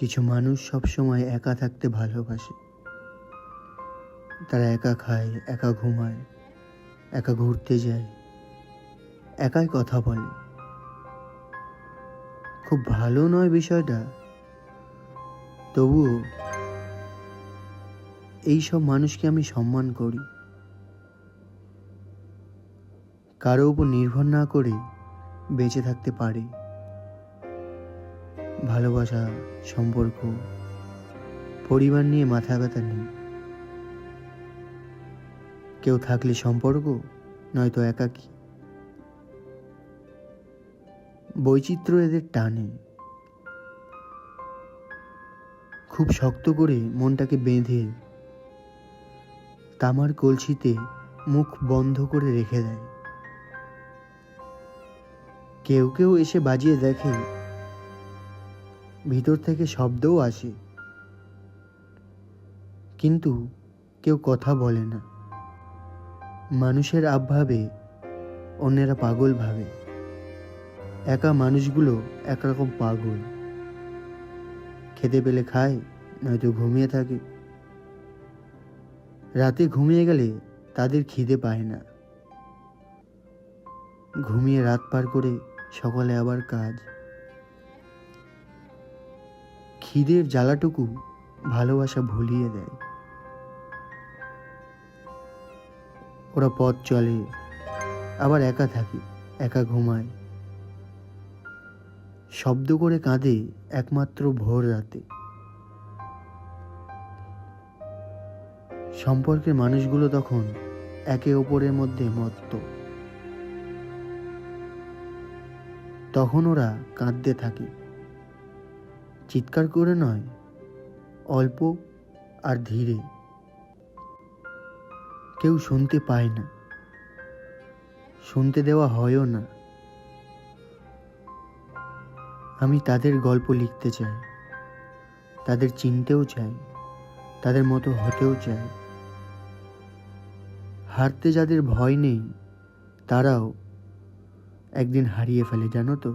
কিছু মানুষ সবসময় একা থাকতে ভালোবাসে। তারা একা খায়, একা ঘুমায়, একা ঘুরতে যায়, একাই কথা বলে। খুব ভালো নয় বিষয়টা। তবুও এই সব মানুষকে আমি সম্মান করি। কারও উপর নির্ভর না করে বেঁচে থাকতে পারে। ভালোবাসা, সম্পর্ক, পরিবার নিয়ে মাথা ব্যথা নেই। কেউ থাকলে সম্পর্ক, নয়তো একাকী। বৈচিত্র্য এদের টানে। খুব শক্ত করে মনটাকে বেঁধে তামার কলসিতে মুখ বন্ধ করে রেখে দেয়। কেউ কেউ এসে বাজিয়ে দেখে ভিতর থেকে শব্দও আসে। কিন্তু কেউ কথা বলে না। মানুষের আবভাবে অন্যেরা পাগল ভাবে। একা মানুষগুলো একরকম পাগল। খেতে পেলে খায়, নয়তো ঘুমিয়ে থাকে। রাতে ঘুমিয়ে গেলে তাদের খিদে পায় না। ঘুমিয়ে রাত পার করে সকালে আবার কাজ। খিদের জ্বালাটুকু ভালোবাসা ভুলিয়ে দেয়। ওরা পথ চলে, আবার একা থাকে, একা ঘুমায়। শব্দ করে কাঁদে একমাত্র ভোর রাতে। সম্পর্কের মানুষগুলো তখন একে অপরের মধ্যে মত্ত। তখন ওরা কাঁদতে থাকে। চিৎকার করে নয়, অল্প আর ধীরে। কেউ শুনতে পায় না, শুনতে দেওয়া হয়ও না। আমি তাদের গল্প লিখতে চাই, তাদের চিনতেও চাই, তাদের মতো হতেও চাই। হারতে যাদের ভয় নেই, তারাও একদিন হারিয়ে ফেলে, জানো তো?